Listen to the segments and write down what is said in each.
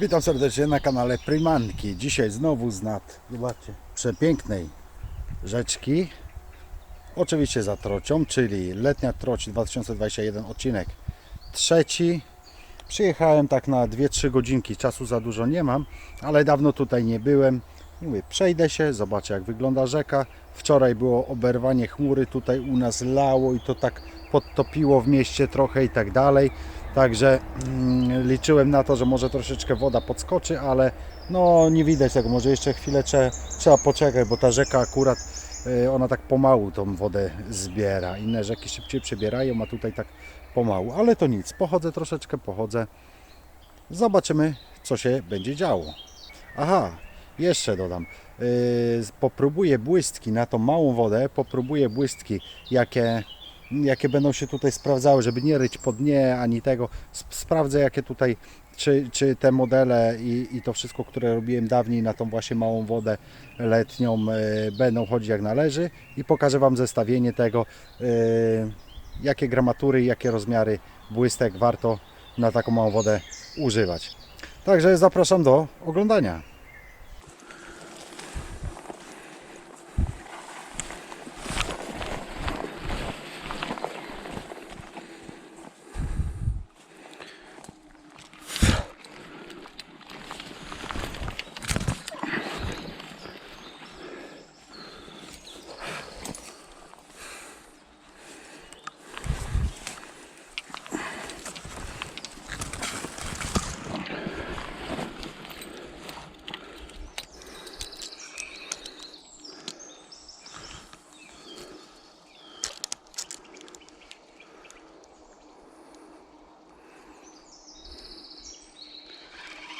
Witam serdecznie na kanale Prymanki. Dzisiaj znowu z nad, zobaczcie, przepięknej rzeczki. Oczywiście za trocią, czyli letnia troć 2021 odcinek trzeci. Przyjechałem tak na 2-3 godzinki, czasu za dużo nie mam, ale dawno tutaj nie byłem. Mówię, przejdę się, zobaczę jak wygląda rzeka. Wczoraj było oberwanie chmury, tutaj u nas lało i to tak podtopiło w mieście trochę i tak dalej. Także mm, liczyłem na to, że może troszeczkę woda podskoczy, ale no nie widać tego. Może jeszcze chwilę trzeba, trzeba poczekać, bo ta rzeka akurat y, ona tak pomału tą wodę zbiera. Inne rzeki szybciej przebierają, a tutaj tak pomału. Ale to nic, pochodzę troszeczkę, pochodzę. Zobaczymy, co się będzie działo. Aha, jeszcze dodam. Yy, popróbuję błystki na tą małą wodę, popróbuję błystki, jakie, jakie będą się tutaj sprawdzały, żeby nie ryć po dnie ani tego. Sp- Sprawdzę, jakie tutaj, czy, czy te modele i, i to wszystko, które robiłem dawniej na tą właśnie małą wodę letnią, yy, będą chodzić jak należy i pokażę Wam zestawienie tego, yy, jakie gramatury, jakie rozmiary błystek warto na taką małą wodę używać. Także zapraszam do oglądania.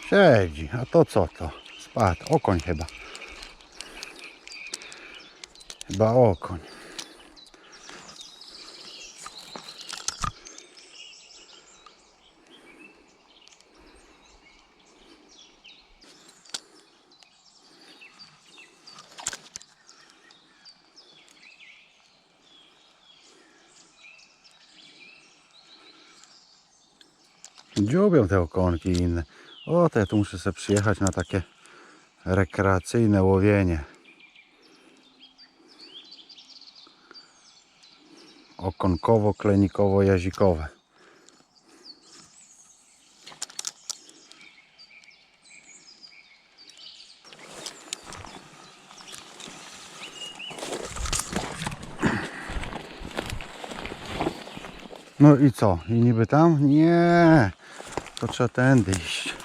Siedzi, a to co to? Spadł, okoń chyba. Chyba okoń. Dziubią te okonki inne. O, to ja tu muszę sobie przyjechać na takie rekreacyjne łowienie. Okonkowo-klenikowo-jazikowe. No i co? I niby tam? Nie, to trzeba tędy iść.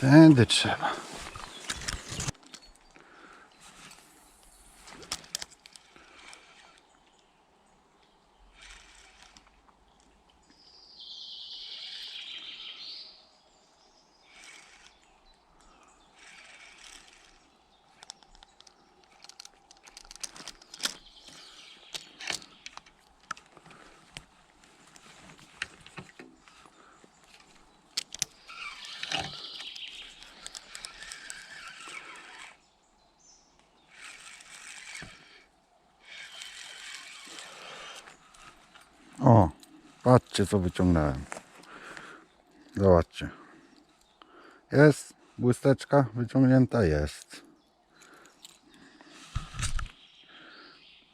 Tędy trzeba. O, patrzcie co wyciągnąłem. Zobaczcie. Jest błysteczka wyciągnięta? Jest.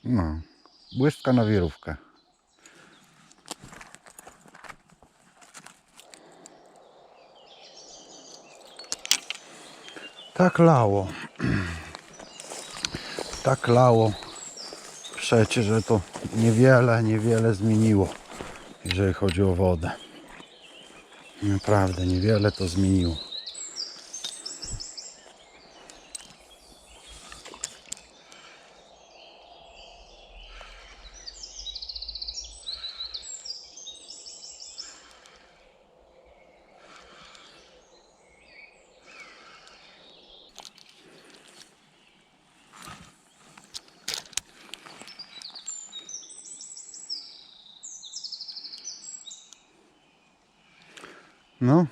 No, błystka na wirówkę. Tak lało. Tak lało przecież, że to niewiele, niewiele zmieniło, jeżeli chodzi o wodę. Naprawdę, niewiele to zmieniło. No.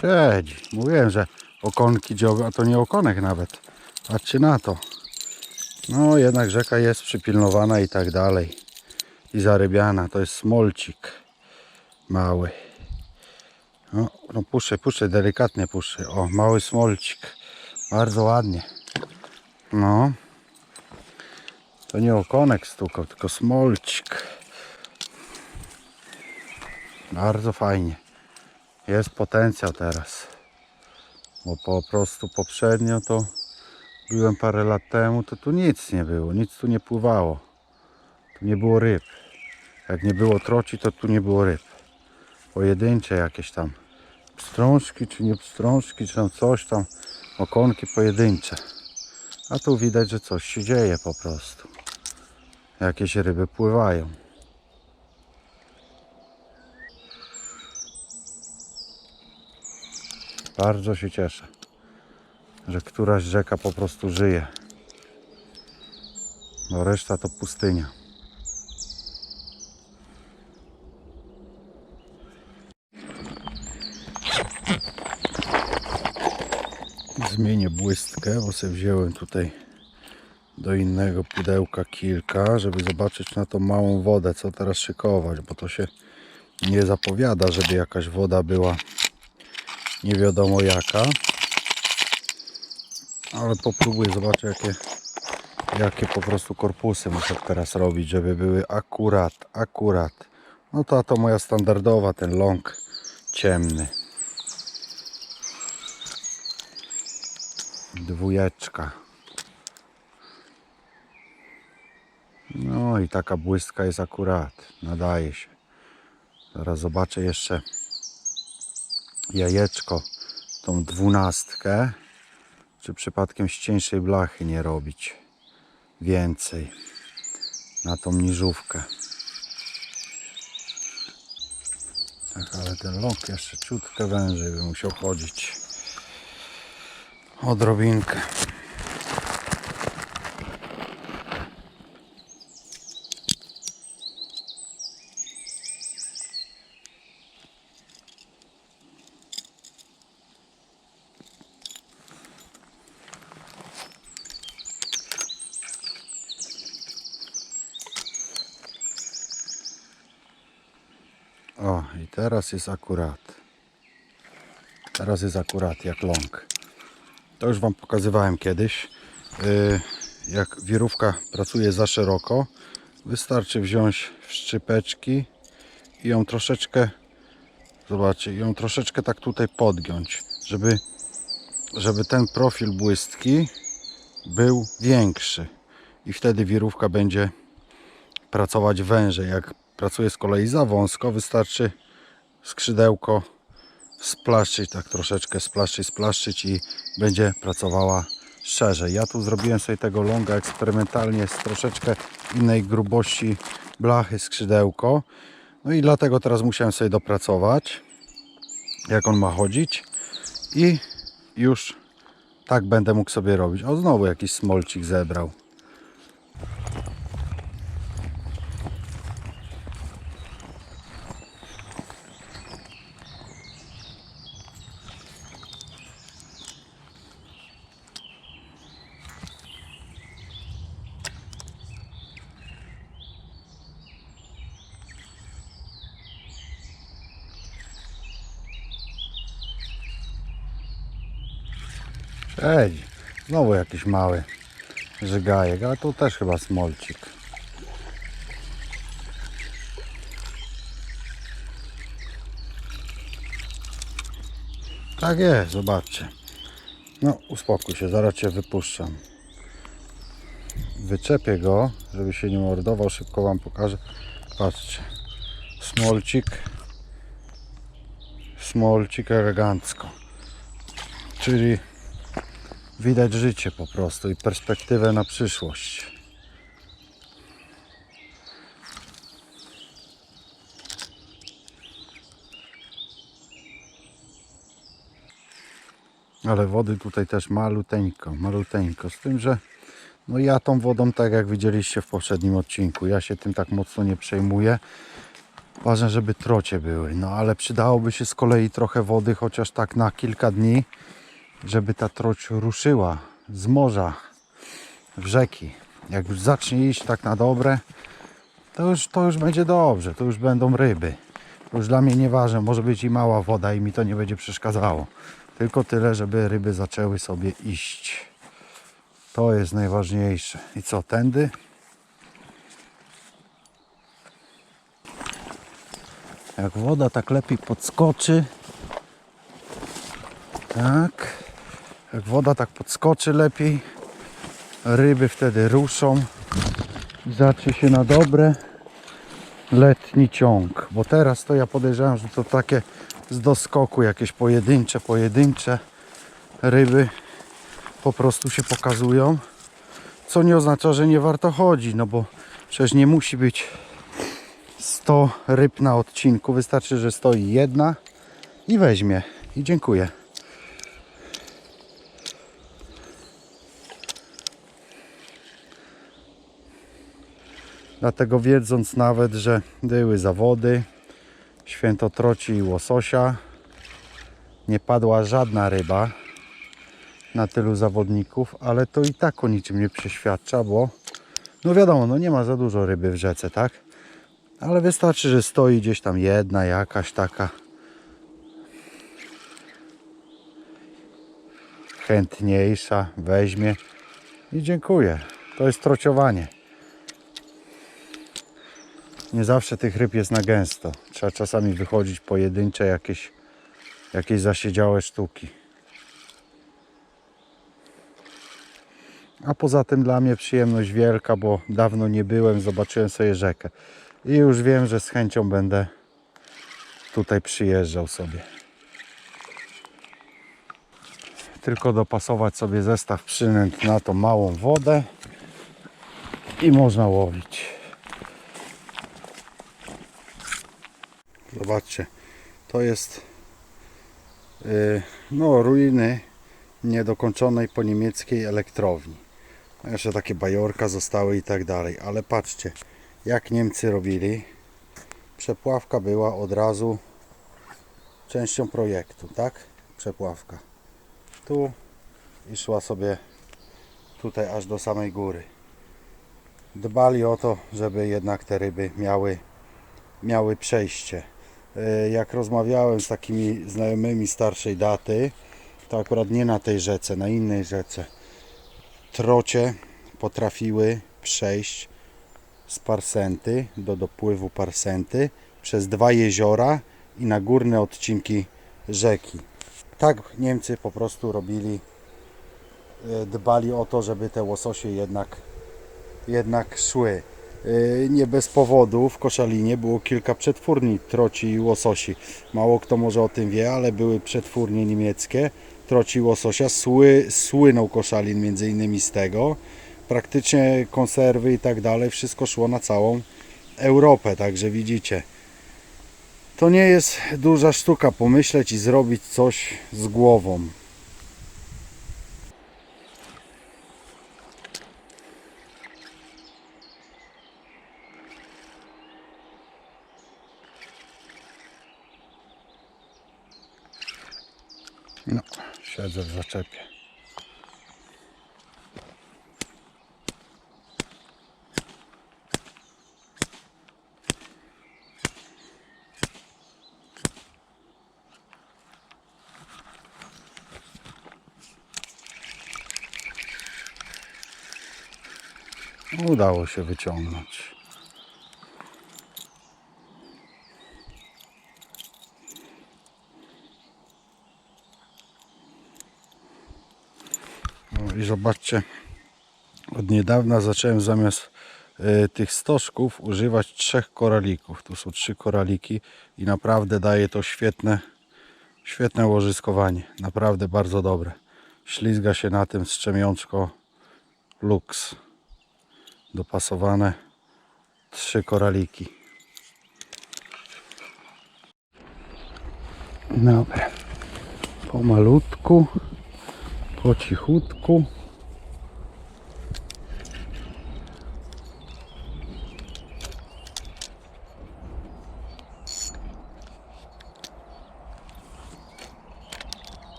Siedzi. Mówiłem, że okonki dzioby, a to nie okonek nawet. Patrzcie na to. No jednak rzeka jest przypilnowana i tak dalej. I zarybiana. To jest smolcik. Mały. No, no puszczę, puszczę, delikatnie puszczę. O, mały smolcik. Bardzo ładnie. No. To nie okonek stukał, tylko smolcik. Bardzo fajnie. Jest potencjał teraz. Bo po prostu poprzednio to byłem parę lat temu, to tu nic nie było, nic tu nie pływało. Tu nie było ryb. Jak nie było troci, to tu nie było ryb. Pojedyncze jakieś tam pstrążki, czy nie pstrążki, czy tam coś tam, okonki pojedyncze. A tu widać, że coś się dzieje po prostu. Jakieś ryby pływają. Bardzo się cieszę, że któraś rzeka po prostu żyje. Bo reszta to pustynia. Zmienię błystkę, bo sobie wziąłem tutaj do innego pudełka kilka, żeby zobaczyć na tą małą wodę, co teraz szykować, bo to się nie zapowiada, żeby jakaś woda była nie wiadomo jaka. Ale popróbuję zobaczyć jakie, jakie po prostu korpusy muszę teraz robić, żeby były akurat, akurat. No to, to moja standardowa, ten long ciemny. Dwójeczka. No i taka błystka jest akurat. Nadaje się. Zaraz zobaczę jeszcze jajeczko, tą dwunastkę. Czy przypadkiem z cieńszej blachy nie robić więcej na tą niżówkę. Tak, ale ten lok jeszcze ciutkę wężej by musiał chodzić. Odrobinkę. O, i teraz jest akurat. Teraz jest akurat jak long. To już Wam pokazywałem kiedyś. Yy, Jak wirówka pracuje za szeroko, wystarczy wziąć szczypeczki i ją troszeczkę, zobaczcie, ją troszeczkę tak tutaj podgiąć, żeby, żeby ten profil błystki był większy. I wtedy wirówka będzie pracować wężej. Jak pracuje z kolei za wąsko, wystarczy skrzydełko splaszczyć, tak troszeczkę splaszczyć, splaszczyć i będzie pracowała szerzej. Ja tu zrobiłem sobie tego longa eksperymentalnie z troszeczkę innej grubości blachy skrzydełko. No i dlatego teraz musiałem sobie dopracować, jak on ma chodzić i już tak będę mógł sobie robić. O, znowu jakiś smolcik zebrał. Siedzi. Znowu jakiś mały żygajek, ale tu też chyba smolcik. Tak jest, zobaczcie. No, uspokój się, zaraz Cię wypuszczam. Wyczepię go, żeby się nie mordował, szybko Wam pokażę. Patrzcie, smolcik, smolcik elegancko. Czyli widać życie po prostu i perspektywę na przyszłość. Ale wody tutaj też maluteńko, maluteńko. Z tym, że No ja tą wodą, tak jak widzieliście w poprzednim odcinku, ja się tym tak mocno nie przejmuję. Ważne, żeby trocie były. No ale przydałoby się z kolei trochę wody, chociaż tak na kilka dni, żeby ta troć ruszyła z morza w rzeki. Jak już zacznie iść tak na dobre, to już, to już będzie dobrze, to już będą ryby. To już dla mnie nieważne, może być i mała woda i mi to nie będzie przeszkadzało. Tylko tyle, żeby ryby zaczęły sobie iść. To jest najważniejsze. I co, tędy? Jak woda tak lepiej podskoczy. Tak. Jak woda tak podskoczy lepiej. Ryby wtedy ruszą. I zacznie się na dobre letni ciąg. Bo teraz to ja podejrzewam, że to takie z doskoku jakieś pojedyncze, pojedyncze ryby po prostu się pokazują. Co nie oznacza, że nie warto chodzić, no bo przecież nie musi być 100 ryb na odcinku. Wystarczy, że stoi jedna i weźmie. I dziękuję. Dlatego wiedząc nawet, że były zawody, świętotroci i łososia, nie padła żadna ryba na tylu zawodników, ale to i tak o niczym nie przeświadcza, bo no wiadomo, no nie ma za dużo ryby w rzece, tak? Ale wystarczy, że stoi gdzieś tam jedna jakaś taka chętniejsza, weźmie i dziękuję. To jest trociowanie. Nie zawsze tych ryb jest na gęsto. Trzeba czasami wychodzić pojedyncze jakieś, jakieś zasiedziałe sztuki. A poza tym dla mnie przyjemność wielka, bo dawno nie byłem, zobaczyłem sobie rzekę. I już wiem, że z chęcią będę tutaj przyjeżdżał sobie. Tylko dopasować sobie zestaw przynęt na tą małą wodę i można łowić. Zobaczcie, to jest yy, no, ruiny niedokończonej po niemieckiej elektrowni. No, Jeszcze takie bajorka zostały i tak dalej, ale patrzcie, jak Niemcy robili. Przepławka była od razu częścią projektu, tak? Przepławka. Tu i szła sobie tutaj aż do samej góry. Dbali o to, żeby jednak te ryby miały, miały przejście. E, Jak rozmawiałem z takimi znajomymi starszej daty, to akurat nie na tej rzece, na innej rzece, trocie potrafiły przejść z Parsenty do dopływu Parsenty przez dwa jeziora i na górne odcinki rzeki. Tak Niemcy po prostu robili, e, dbali o to, żeby te łososie jednak, jednak szły. E, Nie bez powodu w Koszalinie było kilka przetwórni troci i łososi. Mało kto może o tym wie, ale były przetwórnie niemieckie troci i łososia. Sły, słynął Koszalin między innymi z tego. Praktycznie konserwy i tak dalej, wszystko szło na całą Europę, także widzicie. To nie jest duża sztuka pomyśleć i zrobić coś z głową. Siedzę w zaczepie. Udało się wyciągnąć. I zobaczcie, od niedawna zacząłem zamiast e, tych stożków używać trzech koralików. Tu są trzy koraliki i naprawdę daje to świetne, świetne łożyskowanie. Naprawdę bardzo dobre. Ślizga się na tym strzemiączko Lux. Dopasowane trzy koraliki. Dobra. Pomalutku po cichutku.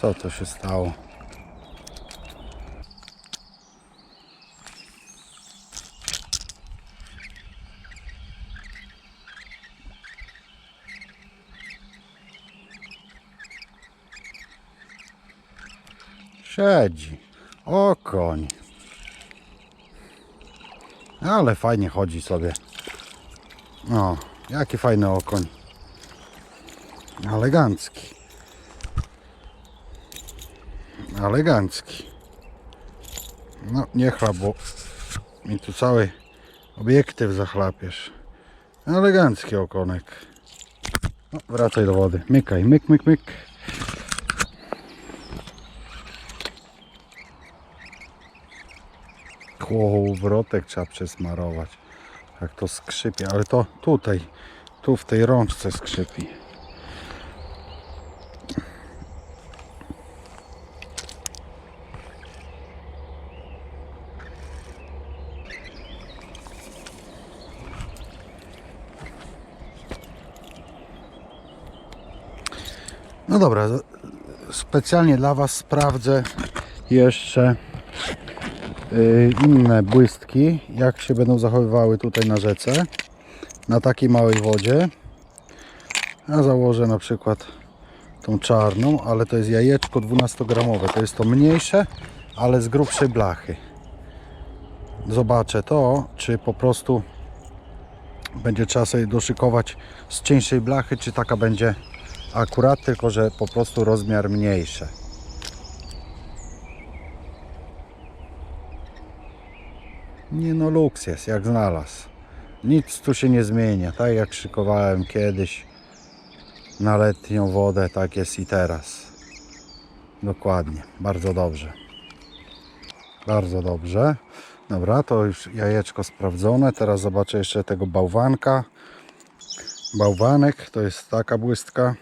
Co to się stało? Siedzi. O koń. Ale fajnie chodzi sobie. O, jaki fajny okoń. Elegancki. Elegancki. No, nie chlap, bo mi tu cały obiektyw zachlapiesz. Elegancki okonek. No, wracaj do wody. Mykaj, myk, myk, myk. Kołowrotek trzeba przesmarować. Jak to skrzypie, ale to tutaj, tu w tej rączce skrzypi. No dobra, specjalnie dla Was sprawdzę jeszcze inne błystki, jak się będą zachowywały tutaj na rzece, na takiej małej wodzie. Ja założę na przykład tą czarną, ale to jest jajeczko 12-gramowe. To jest to mniejsze, ale z grubszej blachy. Zobaczę to, czy po prostu będzie trzeba sobie doszykować z cieńszej blachy, czy taka będzie akurat, tylko że po prostu rozmiar mniejszy. Nie no, luks jest, jak znalazł. Nic tu się nie zmienia. Tak jak szykowałem kiedyś na letnią wodę, tak jest i teraz. Dokładnie, bardzo dobrze. Bardzo dobrze. Dobra, to już jajeczko sprawdzone. Teraz zobaczę jeszcze tego bałwanka. Bałwanek to jest taka błystka.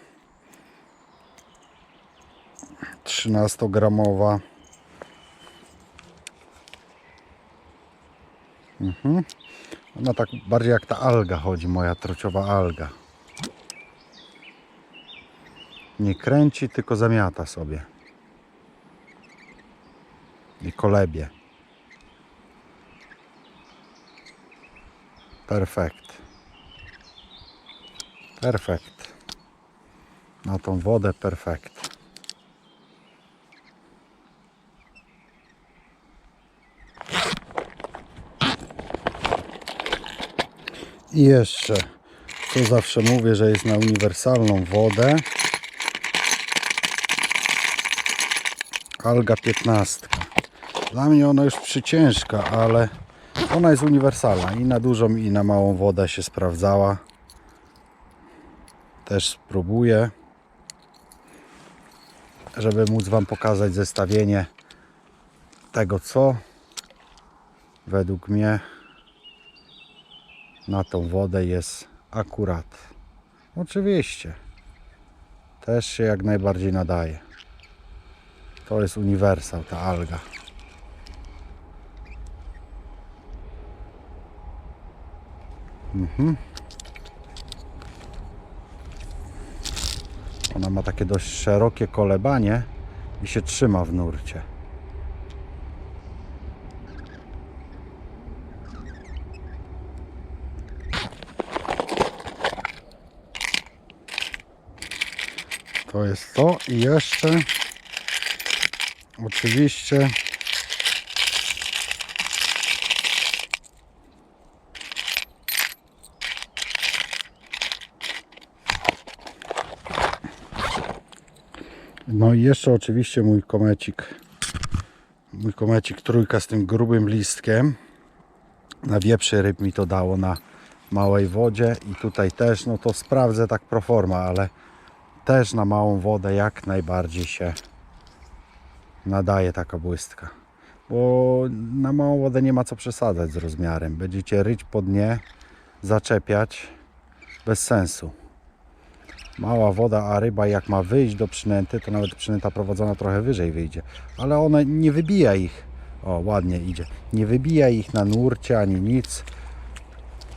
13-gramowa. Mhm. Ona tak bardziej jak ta alga chodzi, moja trociowa alga. Nie kręci, tylko zamiata sobie. I kolebie. Perfekt. Perfekt. Na tą wodę perfekt. I jeszcze, co zawsze mówię, że jest na uniwersalną wodę. Alga 15. Dla mnie ona już przyciężka, ale ona jest uniwersalna i na dużą i na małą wodę się sprawdzała. Też spróbuję, żeby móc Wam pokazać zestawienie tego, co według mnie na tą wodę jest akurat. Oczywiście. Też się jak najbardziej nadaje. To jest uniwersal, ta alga. Mhm. Ona ma takie dość szerokie kolebanie i się trzyma w nurcie. To jest to i jeszcze oczywiście no i jeszcze oczywiście mój komecik. Mój komecik trójka z tym grubym listkiem. Na wieprzy ryb mi to dało na małej wodzie i tutaj też no to sprawdzę tak pro forma, ale też na małą wodę jak najbardziej się nadaje taka błystka. Bo na małą wodę nie ma co przesadzać z rozmiarem. Będziecie ryć po dnie, zaczepiać bez sensu. Mała woda, a ryba jak ma wyjść do przynęty, to nawet przynęta prowadzona trochę wyżej wyjdzie. Ale ona nie wybija ich. O, ładnie idzie. Nie wybija ich na nurcie ani nic.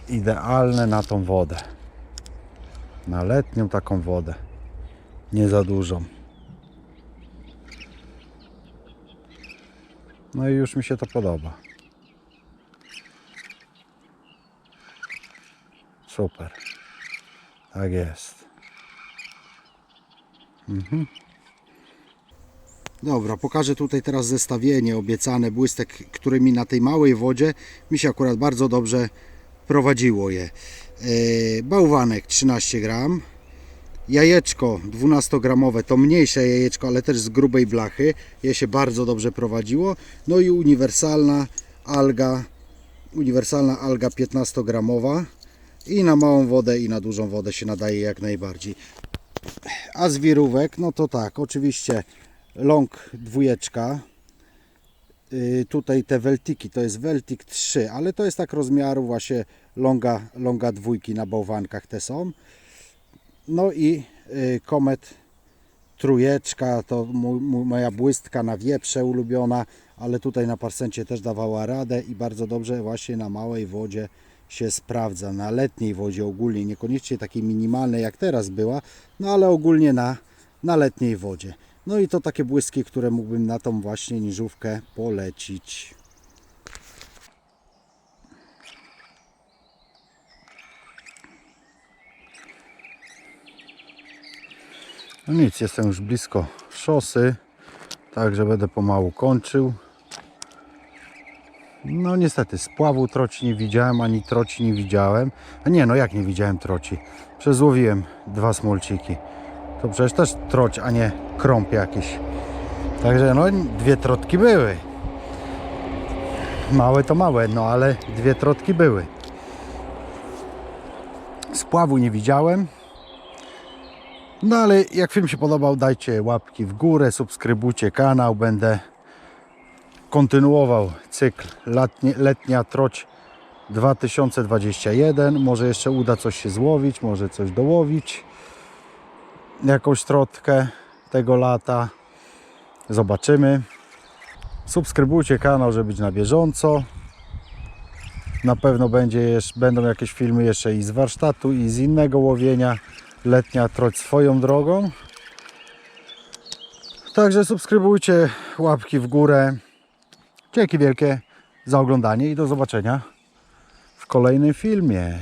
Idealne na tą wodę. Na letnią taką wodę nie za dużą. No i już mi się to podoba. Super. Tak jest. Mhm. Dobra, pokażę tutaj teraz zestawienie obiecane błystek, którymi na tej małej wodzie mi się akurat bardzo dobrze prowadziło je. Yy, bałwanek 13 gram, jajeczko 12-gramowe, to mniejsze jajeczko, ale też z grubej blachy, je się bardzo dobrze prowadziło. No i uniwersalna alga, uniwersalna alga 15-gramowa i na małą wodę i na dużą wodę się nadaje jak najbardziej. A z wirówek, no to tak, oczywiście long dwójeczka. Yy, tutaj te Weltiki, to jest Weltik 3, ale to jest tak rozmiaru właśnie longa, longa dwójki na bałwankach te są. No i y, komet trójeczka, to moja błystka na wieprze ulubiona, ale tutaj na parsencie też dawała radę i bardzo dobrze właśnie na małej wodzie się sprawdza, na letniej wodzie ogólnie, niekoniecznie takiej minimalnej jak teraz była, no ale ogólnie na, na letniej wodzie. No i to takie błyski, które mógłbym na tą właśnie niżówkę polecić. No nic, jestem już blisko szosy, także będę pomału kończył. No niestety, spławu troci nie widziałem, ani troci nie widziałem. A nie, no jak nie widziałem troci? Przezłowiłem dwa smolciki. To przecież też troć, a nie krąb jakiś. Także no, dwie trotki były. Małe to małe, no ale dwie trotki były. Spławu nie widziałem. No ale jak film się podobał, dajcie łapki w górę, subskrybujcie kanał. Będę kontynuował cykl letnie, letnia troć 2021. Może jeszcze uda coś się złowić, może coś dołowić. Jakąś trotkę tego lata. Zobaczymy. Subskrybujcie kanał, żeby być na bieżąco. Na pewno będzie będą jakieś filmy jeszcze i z warsztatu, i z innego łowienia. Letnia troć swoją drogą. Także subskrybujcie, łapki w górę. Dzięki wielkie za oglądanie i do zobaczenia w kolejnym filmie.